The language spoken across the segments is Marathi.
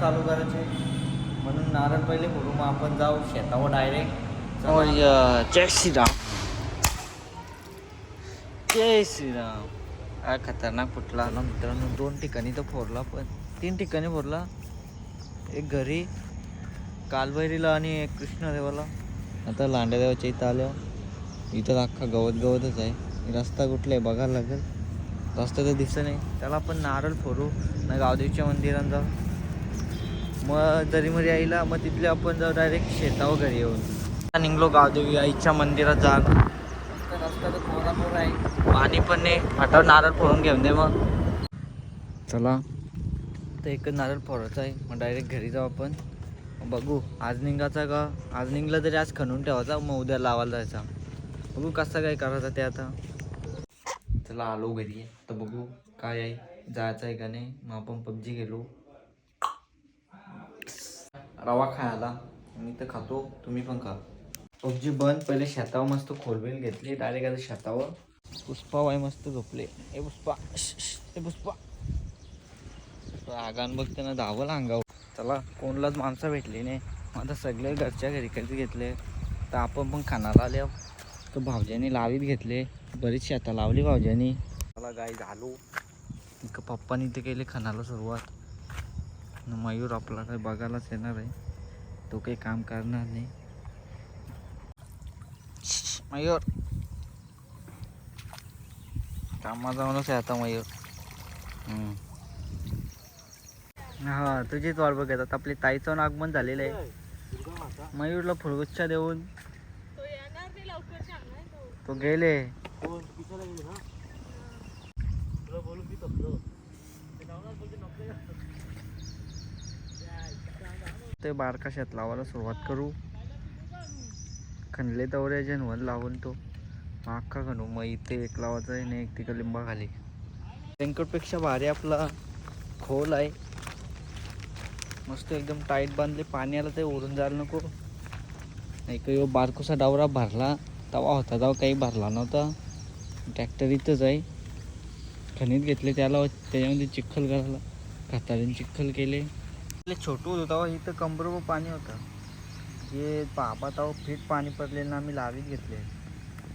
चालू करायचे. म्हणून नारळ पहिले फोडू मग आपण जाऊ शेतावर डायरेक्ट जय श्रीराम. जय श्रीराम. हा खतरनाक फुटला. ना मित्रांनो दोन ठिकाणी तर फोडला पण तीन ठिकाणी फोडला. एक घरी कालभैरीला आणि एक कृष्णदेवाला. आता लांड्यादेवाच्या इथं आल्यावर इथं तर अख्खा गवत गवतच आहे. रस्ता कुठला आहे बघायला लागेल. रस्ता तर दिसत नाही. त्याला आपण नारळ फोडू. ना गावदेवीच्या मंदिरात जाऊ. मग जरी आईला मग तिथले आपण जाऊ डायरेक्ट शेतावर घरी येऊन. आता निघलो गावदेवी आईच्या मंदिरात जा रस्ता तर कोरा कोरा आहे पाणी पण नाही. फाटावर नारळ फोडून घेऊन दे मग. चला. तर एकच नारळ फोडायचा आहे. मग डायरेक्ट घरी जाऊ आपण. बघू आज निघायचा का? आज निघला तरी आज खणून ठेवायचा. मग उद्या लावायला जायचा. बघू कसं काय करायचं ते आता. चला आलो घरी. तर बघू काय आहे. जायचं आहे का नाही. मग आपण पबजी गेलो रवा खायला. मी तर खातो. तुम्ही पण खा. पबजी बंद. पहिले शेतावर मस्त खोलबेल घेतली. डायरेक्ट आता शेतावर. पुष्पा वाई मस्त झोपले. ए पुष्पा. हे ए पुष्पा. आगान बघ त्यांना धावलं अंगावर. चला कोणलाच माणसं भेटली नाही. आता सगळे घरच्या घरी कधी घेतले? तर आपण पण खाणार आले. तर भावज्याने लावीत घेतले. बरीच शेता लावली भावज्यानी मला गाय झालो इथं पप्पानी इथे केले खाणाला सुरुवात. मयूर आपला काही बघायलाच येणार आहे. तो काही काम करणार नाही. मयूर. कामा जाऊनच आहे आता मयूर. हा तुझीच वाट बघत आता आपली ताईचं आगमन झालेलं आहे. मयूरला फुलगुच्छा देऊन. तो गेले. ते बारका शेत लावायला सुरुवात करू. खणले दौऱ्याचे वन लावून तो. अख्खा खणू मग इथे एक लावायचा आहे आणि एक तिकडे लिंबा खाली. टेंकटपेक्षा भारी आपला खोल आहे. मस्त एकदम टाईट बांधले. पाणी आलं ते ओरून जायला नको. नाही का बारकोसा डावरा भरला. तवा होता तवा काही भरला नव्हता. ट्रॅक्टर इथंच आहे. खणीत घेतले त्याला त्याच्यामध्ये चिखल करायला. खातारीने चिखल केले. छोटू होतो हो, तेव्हा इथं कंबरभर पाणी होतं. जे बाबा तेव्हा हो, फिट पाणी पडलेलं आम्ही लावीत घेतले.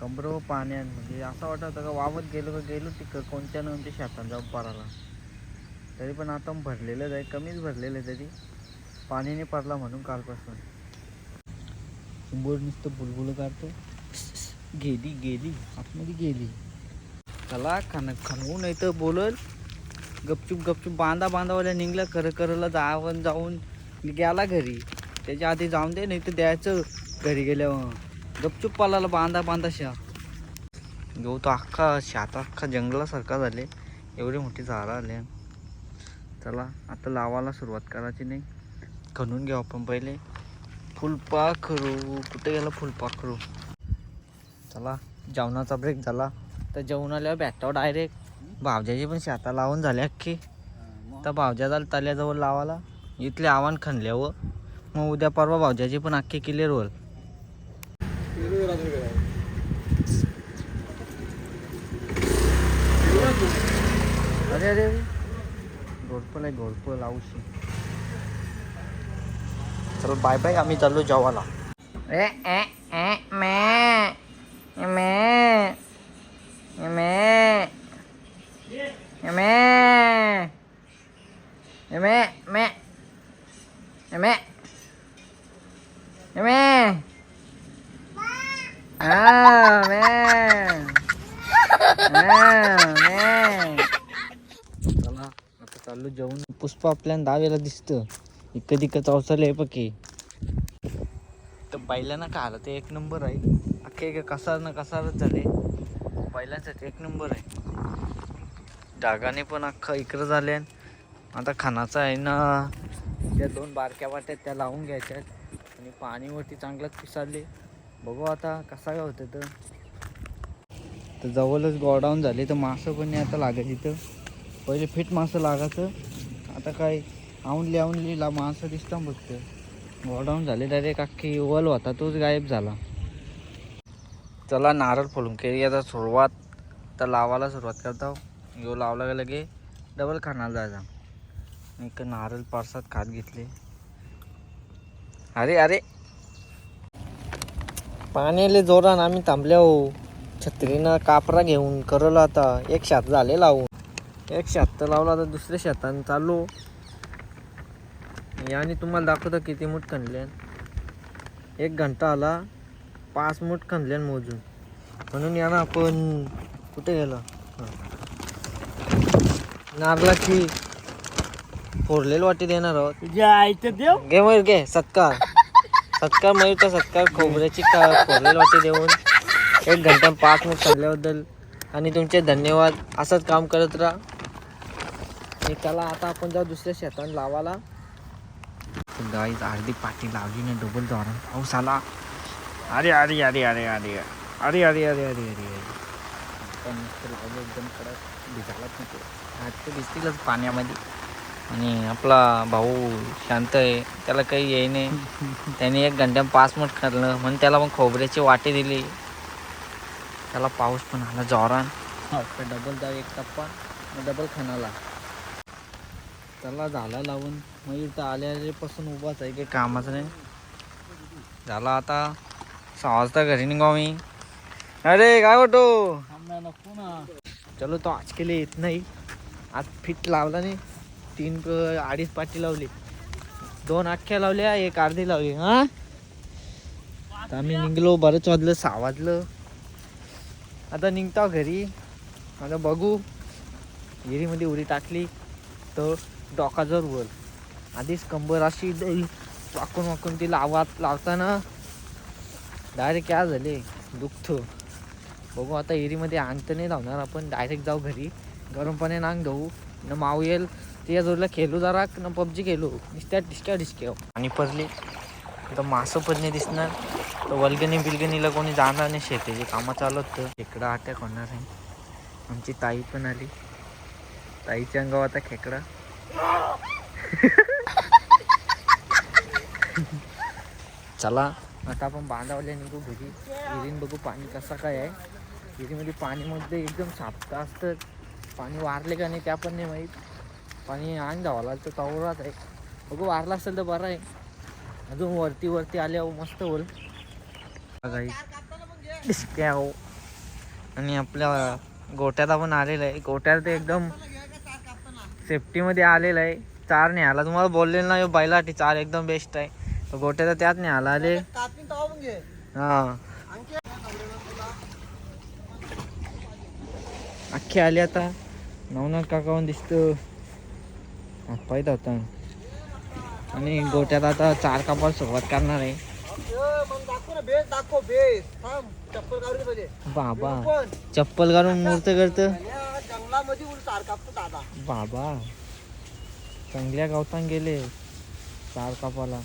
कंबरभर पाणी म्हणजे असं वाटत होतं का वावत गेलो का गेलो तिकडं कोणत्या ना कोणत्या शेतात जाऊन पराला तरी पण आता भरलेलंच आहे कमीच भरलेलं आहे तरी पाणी नाही पडला म्हणून कालपासून. बोर नुसतं बुलबुल काढतो. गेली गेली आतमध्ये गेली. चला खन खनवू नाही तर बोलल. गपचूप गपचूप बांधा बांधावाल्या निघलं खरं करला जावं जाऊन गेला घरी. त्याच्या आधी जाऊन दे नाही तर द्यायचं घरी गेल्यावर. गपचूप पालाला बांधा बांधा शा गहू तो अख्खा शात अख्खा जंगलासारखा झाले. एवढी मोठी झाडं आले. चला आता लावायला सुरुवात करायची नाही. खणून घेऊ आपण पहिले. फुलपाखरू कुठे गेला फुलपाखरू चला जेवणाचा ब्रेक झाला. तर जेवण आल्यावर भेटावं डायरेक्ट भावजाची पण शेता लावून झाले अख्खी. तर भावजा झालं तल्याजवळ लावायला. इथले आव्हान खणल्यावर. मग उद्या परवा भावजाची पण अख्खी क्लिअर होईल. अरे अरे घोडपल आहे घोडपल औशी चल बाय बाय आम्ही चाललो जेवायला. ए ए ए मे. मे. मे. แม่แม่แม่แม่แม่อ้าวแม่อ้าวแม่ चला आता चाललो जेवण. पुष्प आपल्याला दावेला दिसतं. इकडं तिकडं चौचाला आहे पकी तर बैलांना का आला? ते एक नंबर आहे. अख्खे कसा ना कसाच झाले बैलांसाठी एक नंबर आहे. डागाने पण अख्खा इकडं झाले आता खानाचा आहे ना त्या दोन बारक्या वाट्यात त्या लावून घ्यायच्यात आणि पाणीवरती चांगलंच पिसारले बघू आता कसा काय होतं तर. तर जवळच गोडाऊन झाले तर मासं पण नाही आता लागत इथं. पहिले फिट मासं लागायचं. आता काय आवनली आवनली ला मासं दिसतं बघतं गोडाऊन झाले डायरेक्ट अख्खी वल होता तोच गायब झाला. चला नारळ फोडून केली आता सुरुवात तर लावायला सुरुवात करता. घेऊ लावला गेलं की डबल खाणार जायचा एक नारळ पारसात खात घेतले. अरे अरे. पाण्याले जोरान आम्ही थांबल्या हो. छत्रीनं कापरा घेऊन करलं आता. एक शात झाले लावून. एक शात तर लावला तर दुसऱ्या शेतानं चाललो. याने तुम्हाला दाखवतं किती मूठ खणले. एक घंटा आला पाच मूठ खणले मोजून. म्हणून या ना आपण कुठे गेलो? नारळाची फोडलेली वाटी देणार आहोत. तुझ्या आईचं देव? घे मयूर घे. सत्कार. सत्कार मयूरचा सत्कार. खोबऱ्याची का फोडलेली वाटी देऊन एक घंटा पाच मिनिट चालल्याबद्दल आणि तुमचे धन्यवाद. असंच काम करत राहा. आणि त्याला आता आपण जाऊ दुसऱ्या शेतात लावाला गाईच अर्धी पाठी लावली ना डबल द्वारा पाऊस आला. अरे अरे अरे अरे अरे. अरे अरे अरे अरे अरे अरे. मस्त लावलं एकदम कडक भिजायलाच नको तर दिसतीलच पाण्यामध्ये. आणि आपला भाऊ शांत आहे त्याला काही येई नाही. त्याने एक घंट्या पाच मिनिट करलं म्हणून त्याला मग खोबऱ्याची वाटी दिली. त्याला पाऊस पण आला जोरान डबल जाऊ एक टप्पा डबल खानाला त्याला झाला लावून मयूर तर आल्यापासून उभाच आहे काही कामाचं नाही. झाला आता सहा वाजता घरी निघाव मी. अरे काय वाटो नको ना. चलो तो आज केले येत नाही आज फिट लावला नाही. तीन अडीच पाटी लावली. दोन अख्ख्या लावल्या एक अर्धी लावली हा? आता आम्ही निघलो बरंच वाजलं सहा वाजलं. आता निघतो घरी. आता बघू. विहिरीमध्ये उडी टाकली तर डोकाजर वर. आधीच कंबर अशी वाकून वाकून ती लावात लावताना डायरेक्ट काय झाले. दुखतं. बघू आता एरीमध्ये आणतं नाही लावणार आपण. डायरेक्ट जाऊ घरी. गरम पाण्याने अंग न माऊ येईल त्या जोडीला खेळू जरा न पबजी खेळू. नुसत्या डिस्क्या डिस्क्या आणि हो. पडली तर मासं पण नाही दिसणार. तर वलगणी बिलगणीला कोणी जाणार नाही शेतीची कामं चालत तर खेकडा अटॅक होणार नाही आमची ताई पण आली. ताईच्या अंगावर आता खेकडा. चला आता आपण बांधावल्या निघू घरी. विहिरीन बघू पाणी कसं काय आहे. विहिरीमध्ये पाणीमध्ये एकदम सापता असतं पाणी वारले का नाही त्या पण नाही माहीत. पाणी आण धावाला तर तवरात आहे. बघू वारला असेल तर बरं आहे. अजून वरती वरती आल्यावर मस्त होईल. काही हो. आणि आपल्या गोट्यात आपण आलेलं आहे. गोट्यात ते एकदम सेफ्टीमध्ये आलेलं आहे. चार नाही आला तुम्हाला बोललेलं ना हो, बैलाटी. चार एकदम बेस्ट आहे. तर गोट्याचा त्यात नाही आला आले. हा. अख्खे आले आता. नवनाथ काकावून दिसतं. हातपाय होता. आणि गोट्यात आता चार कापाला सुरुवात करणार आहे. बाबा चप्पल घालून मूर्त करत. बाबा चांगल्या गावतान गेले चार कापाला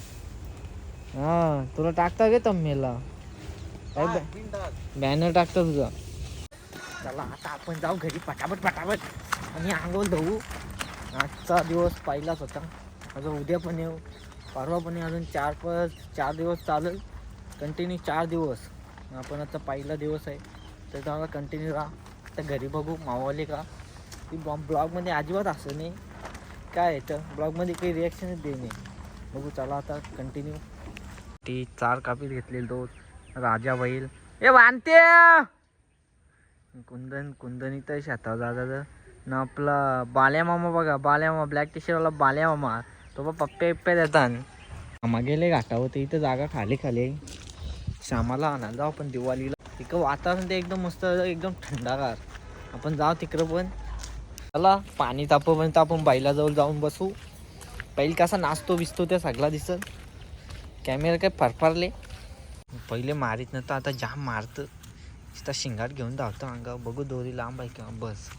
हा तुला टाकता गे तम्मीला? बॅनर टाकता तुझा? चला आता आपण जाऊ घरी पटापट पटापट. आणि आंघोळ धुवू आजचा दिवस पहिलाच होता. अजून उद्या पण येऊ. परवा पण येऊ. अजून चार पाच चार दिवस चालेल. कंटिन्यू चार दिवस. आपण आता पहिला दिवस आहे. तर त्याला कंटिन्यू राहा. आता घरी बघू. मावाले का? ती ब्लॉगमध्ये अजिबात असं नाही काय येतं ब्लॉगमध्ये काही रिॲक्शनच दे नाही बघू चला आता कंटिन्यू ती चार कापीत घेतलेली दोन राजा बैल. ए बांधते कुंदन कुंदन इथं शेतावर जातात ना आपला बाल्या मामा बघा बाल्या मामा ब्लॅक टी शर्टवाला बाल्या मामा तो बा पप्प्या इप्प्या देतात. मामा गेले घाटावर इथं जागा खाली खाली. श्यामाला आणायला जाऊ आपण दिवाळीला. तिकडं वातावरण ते एकदम मस्त एकदम थंडागार. आपण जाऊ तिकडं पण. चला पाणी तापवपर्यंत आपण बाईलाजवळ जाऊन बसू. बैल कसा नाचतो बिसतो त्या सगळा दिसत. कॅमेरा काय फरफारले. पहिले मारीत नव्हतं आता जाम मारतं. तिथं शिंगाट घेऊन धावतो अंगावर. बघू दोरी लांब आहे किंवा बस.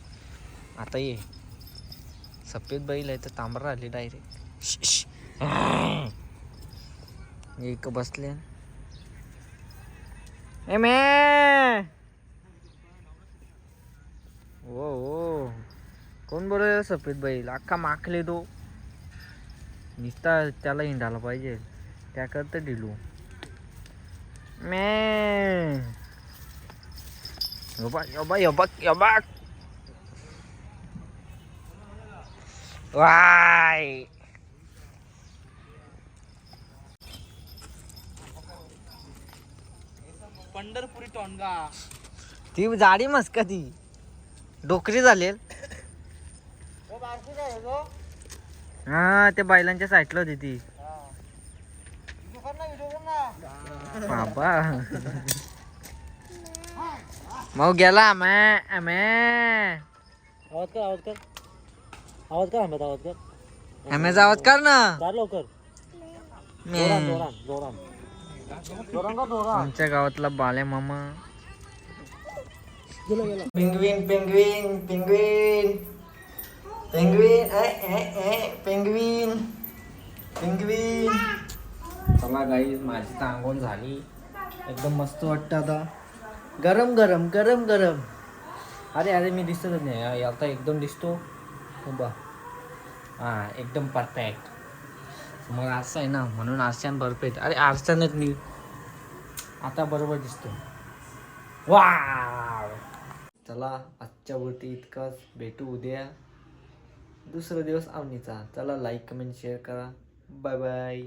आता ये. सफेद बैल आहे तर तांबरा आली डायरेक्ट एक बसले. ए मे. ओ ओ कोण बरं सफेद बैल? अख्खा माखले तो. नुसता त्याला हिंडायला पाहिजे. त्याकरता ढिलू. मे. योबा योबा योबा योबा वाय पंढरपुरी टोनगा ती जाडी मस्त का ती. डोकरी झालेल हा त्या बैलांच्या साईडला होती ती. बाबा. मग गेला आम्ही आम्ही आवाज कर आवाज कर. आवाज कर आंब्यात आवाज कर. आम्ही जावत कर ना. चाल लवकर. आमच्या गावातला बाले मामा. Penguin penguin penguin penguin penguin penguin चला गाई माझी तर आंघोळ झाली. एकदम मस्त वाटतं आता. गरम गरम गरम गरम. अरे अरे मी दिसतच नाही. आता एकदम दिसतो. उभा हां एकदम परफेक्ट मग आरसा आहे ना म्हणून आरशान परफेक्ट अरे आरशानच मी आता बरोबर दिसतो वा चला आजच्या वरती इतकाच. भेटू उद्या. दुसरा दिवस आवनीचा. चला लाईक कमेंट शेअर करा. Bye bye